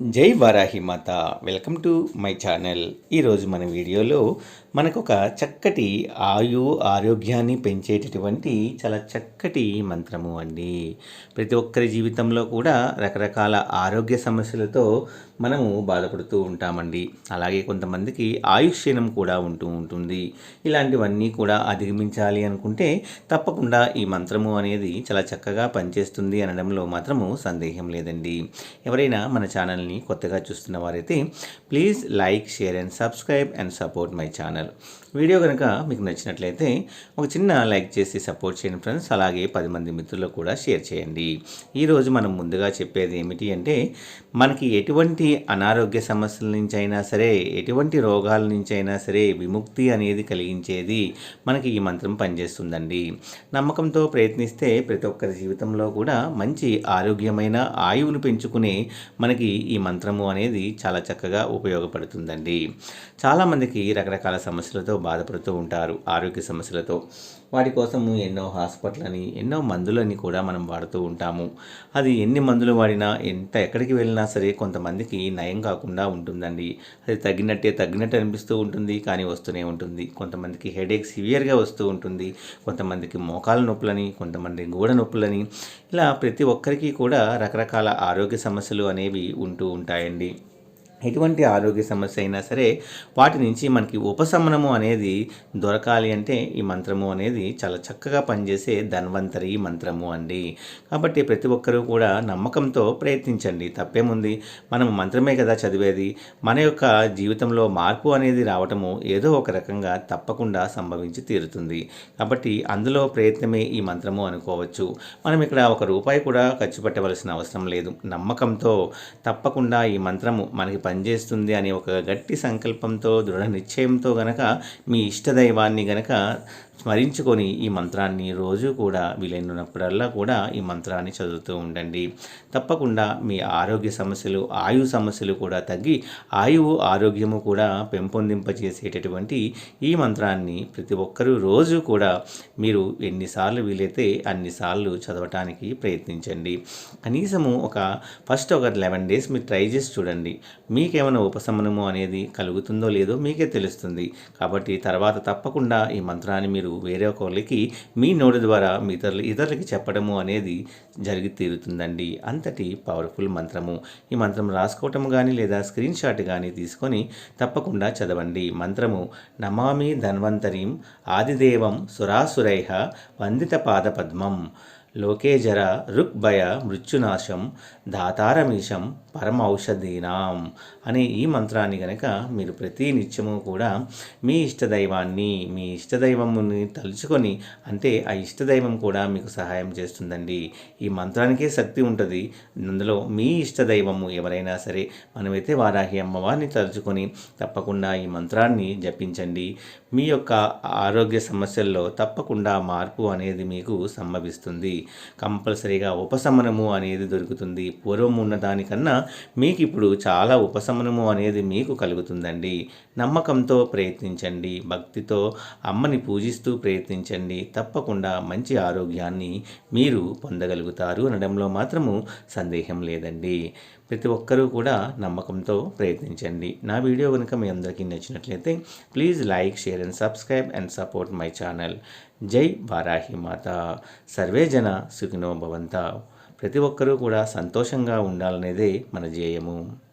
జై వారాహి మాత. Welcome to my channel. ఈరోజు మన వీడియోలో మనకు ఒక చక్కటి ఆయు ఆరోగ్యాన్ని పెంచేటటువంటి చాలా చక్కటి మంత్రము అండి. ప్రతి ఒక్కరి జీవితంలో కూడా రకరకాల ఆరోగ్య సమస్యలతో మనము బాధపడుతూ ఉంటామండి. అలాగే కొంతమందికి ఆయుష్యనం కూడా ఉంటూ ఉంటుంది. ఇలాంటివన్నీ కూడా అధిగమించాలి అనుకుంటే తప్పకుండా ఈ మంత్రము అనేది చాలా చక్కగా పనిచేస్తుంది అనడంలో మాత్రము సందేహం లేదండి. ఎవరైనా మన ఛానల్ ఛానల్ని కొత్తగా చూస్తున్న వారైతే please like share and subscribe and support my channel. Video కనుక మీకు నచ్చినట్లయితే ఒక చిన్న లైక్ చేసి సపోర్ట్ చేయండి ఫ్రెండ్స్. అలాగే పది మంది మిత్రులకు కూడా షేర్ చేయండి. ఈరోజు మనం ముందుగా చెప్పేది ఏమిటి అంటే మనకి ఎటువంటి అనారోగ్య సమస్యల నుంచి అయినా సరే ఎటువంటి రోగాల నుంచి అయినా సరే విముక్తి అనేది కలిగించేది మనకి ఈ మంత్రం పనిచేస్తుందండి. నమ్మకంతో ప్రయత్నిస్తే ప్రతి ఒక్కరి జీవితంలో కూడా మంచి ఆరోగ్యమైన ఆయువును పెంచుకునే మనకి ఈ మంత్రము అనేది చాలా చక్కగా ఉపయోగపడుతుందండి. చాలామందికి రకరకాల సమస్యలతో బాధపడుతూ ఉంటారు ఆరోగ్య సమస్యలతో. వాటి కోసము ఎన్నో హాస్పిటల్ అని ఎన్నో మందులని కూడా మనం వాడుతూ ఉంటాము. అది ఎన్ని మందులు వాడినా ఎంత ఎక్కడికి వెళ్ళినా సరే కొంతమందికి నయం కాకుండా ఉంటుందండి. అది తగ్గినట్టే తగ్గినట్టు అనిపిస్తూ ఉంటుంది కానీ వస్తూనే ఉంటుంది. కొంతమందికి హెడేక్ సివియర్గా వస్తూ ఉంటుంది. కొంతమందికి మోకాల నొప్పులని కొంతమంది గోడ నొప్పులని. ఇలా ప్రతి ఒక్కరికి కూడా రకరకాల ఆరోగ్య సమస్యలు అనేవి ఉంటూ ఉంటాయండి. ఎటువంటి ఆరోగ్య సమస్య అయినా సరే వాటి నుంచి మనకి ఉపశమనము అనేది దొరకాలి అంటే ఈ మంత్రము అనేది చాలా చక్కగా పనిచేసే ధన్వంతరి మంత్రము అండి. కాబట్టి ప్రతి ఒక్కరూ కూడా నమ్మకంతో ప్రయత్నించండి. తప్పేముంది? మనం మంత్రమే కదా చదివేది. మన యొక్క జీవితంలో మార్పు అనేది రావటము ఏదో ఒక రకంగా తప్పకుండా సంభవించి తీరుతుంది. కాబట్టి అందులో ప్రయత్నమే ఈ మంత్రము అనుకోవచ్చు. మనం ఇక్కడ ఒక రూపాయి కూడా ఖర్చు పెట్టవలసిన అవసరం లేదు. నమ్మకంతో తప్పకుండా ఈ మంత్రము మనకి పనిచేస్తుంది అనే ఒక గట్టి సంకల్పంతో దృఢ నిశ్చయంతో గనక మీ ఇష్టదైవాన్ని గనక స్మరించుకొని ఈ మంత్రాన్ని రోజు కూడా వీలైనప్పుడల్లా కూడా ఈ మంత్రాన్ని చదువుతూ ఉండండి. తప్పకుండా మీ ఆరోగ్య సమస్యలు ఆయు సమస్యలు కూడా తగ్గి ఆయువు ఆరోగ్యము కూడా పెంపొందింపజేసేటటువంటి ఈ మంత్రాన్ని ప్రతి ఒక్కరూ రోజు కూడా మీరు ఎన్నిసార్లు వీలైతే అన్నిసార్లు చదవటానికి ప్రయత్నించండి. కనీసము ఒక ఫస్ట్ ఒక లెవెన్ డేస్ మీరు ట్రై చేసి చూడండి. మీకేమైనా ఉపశమనము అనేది కలుగుతుందో లేదో మీకే తెలుస్తుంది. కాబట్టి తర్వాత తప్పకుండా ఈ మంత్రాన్ని మీరు మీరు వేరే ఒకరికి మీ నోటి ద్వారా మీ ఇతరులు ఇతరులకి చెప్పడము అనేది జరిగి తీరుతుందండి. అంతటి పవర్ఫుల్ మంత్రము. ఈ మంత్రం రాసుకోవటం కానీ లేదా స్క్రీన్ షాట్ కానీ తీసుకొని తప్పకుండా చదవండి. మంత్రము నమామి ధన్వంతరీం ఆదిదేవం సురాసురైహ వందిత పాదపద్మం లోకేజర రుక్భయ మృత్యునాశం దాతారమీశం పరమ ఔషధీనాం అనే ఈ మంత్రాన్ని గనక మీరు ప్రతి నిత్యము కూడా మీ ఇష్టదైవాన్ని మీ ఇష్టదైవముని తలుచుకొని అంటే ఆ ఇష్టదైవం కూడా మీకు సహాయం చేస్తుందండి. ఈ మంత్రానికే శక్తి ఉంటుంది. అందులో మీ ఇష్టదైవము ఎవరైనా సరే మనమైతే వారాహి అమ్మవారిని తలుచుకొని తప్పకుండా ఈ మంత్రాన్ని జపించండి. మీ యొక్క ఆరోగ్య సమస్యల్లో తప్పకుండా మార్పు అనేది మీకు సంభవిస్తుంది. కంపల్సరీగా ఉపశమనము అనేది దొరుకుతుంది. పూర్వం ఉన్న దానికన్నా మీకు ఇప్పుడు చాలా ఉపశమనము అనేది మీకు కలుగుతుందండి. నమ్మకంతో ప్రయత్నించండి. భక్తితో అమ్మని పూజిస్తూ ప్రయత్నించండి. తప్పకుండా మంచి ఆరోగ్యాన్ని మీరు పొందగలుగుతారు అనడంలో మాత్రము సందేహం లేదండి. ప్రతి ఒక్కరూ కూడా నమ్మకంతో ప్రయత్నించండి. నా వీడియో కనుక మీ అందరికీ నచ్చినట్లయితే please like share and subscribe and support my channel. జై వారాహి మాత. సర్వే జన సుఖినో భవంత. ప్రతి ఒక్కరూ కూడా సంతోషంగా ఉండాలనేదే మన ధ్యేయము.